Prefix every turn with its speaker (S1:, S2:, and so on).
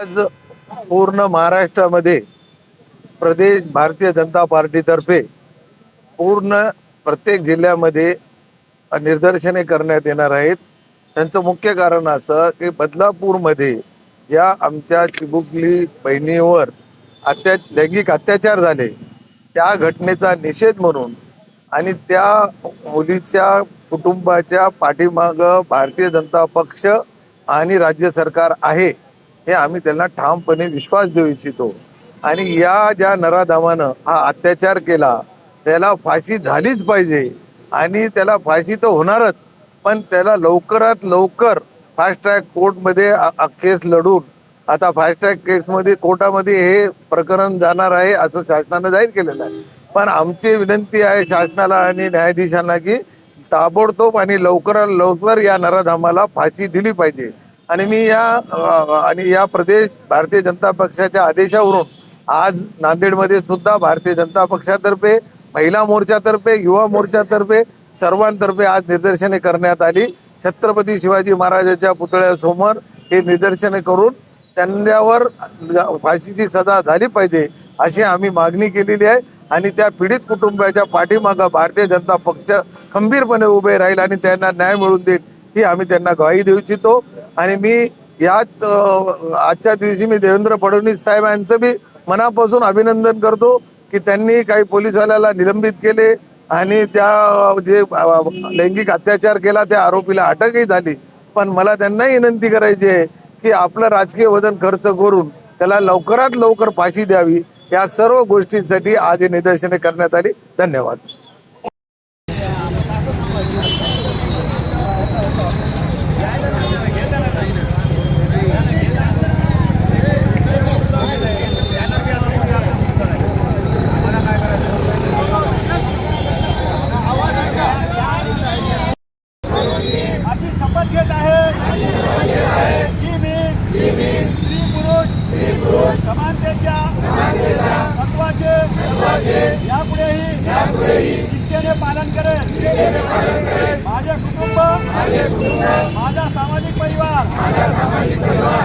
S1: आज पूर्ण महाराष्ट्रामध्ये प्रदेश भारतीय जनता पार्टीतर्फे पूर्ण प्रत्येक जिल्ह्यामध्ये निर्दर्शने करण्यात येणार आहेत. त्यांचं मुख्य कारण असं की बदलापूरमध्ये ज्या आमच्या चिबुकली बहिणीवर अत्या लैंगिक अत्याचार झाले त्या घटनेचा निषेध म्हणून आणि त्या मुलीच्या कुटुंबाच्या पाठीमागं भारतीय जनता पक्ष आणि राज्य सरकार आहे. हे आम्ही त्यांना ठामपणे विश्वास देऊ इच्छितो. आणि या ज्या नराधामानं हा अत्याचार केला त्याला फाशी झालीच पाहिजे. आणि त्याला फाशी तर होणारच पण त्याला लवकरात लवकर फास्ट ट्रॅक कोर्टमध्ये केस लढून आता फास्ट ट्रॅक केसमध्ये कोर्टामध्ये हे प्रकरण जाणार आहे असं शासनानं जाहीर केलेलं आहे. पण आमची विनंती आहे शासनाला आणि न्यायाधीशांना की ताबडतोब आणि लवकरात लवकर या नराधामाला फाशी दिली पाहिजे. आणि मी या आणि या प्रदेश भारतीय जनता पक्षाच्या आदेशावरून आज नांदेडमध्ये सुद्धा भारतीय जनता पक्षातर्फे महिला मोर्चातर्फे युवा मोर्चातर्फे सर्वांतर्फे आज निदर्शने करण्यात आली. छत्रपती शिवाजी महाराजांच्या पुतळ्यासमोर हे निदर्शने करून त्यांच्यावर फाशीची सजा झाली पाहिजे अशी आम्ही मागणी केलेली आहे. आणि त्या पीडित कुटुंबाच्या पाठीमागं भारतीय जनता पक्ष खंबीरपणे उभे राहील आणि त्यांना न्याय मिळून देईल. ही आम्ही त्यांना ग्वाही देऊ इच्छितो. आणि मी याच आजच्या दिवशी मी देवेंद्र फडणवीस साहेब यांचं बी मनापासून अभिनंदन करतो की त्यांनी काही पोलिसवाल्याला निलंबित केले आणि त्या जे लैंगिक अत्याचार केला त्या आरोपीला अटकही झाली. पण मला त्यांना विनंती करायची आहे की आपलं राजकीय वजन खर्च करून त्याला लवकरात लवकर फाशी द्यावी. या सर्व गोष्टींसाठी आज निदर्शने करण्यात आली. धन्यवाद.
S2: शपथ घेत आहे. की मी स्त्री पुरुष समानतेच्या तत्वाचे यापुढेही निष्ठेने पालन करेन माझे कुटुंब माझा सामाजिक परिवार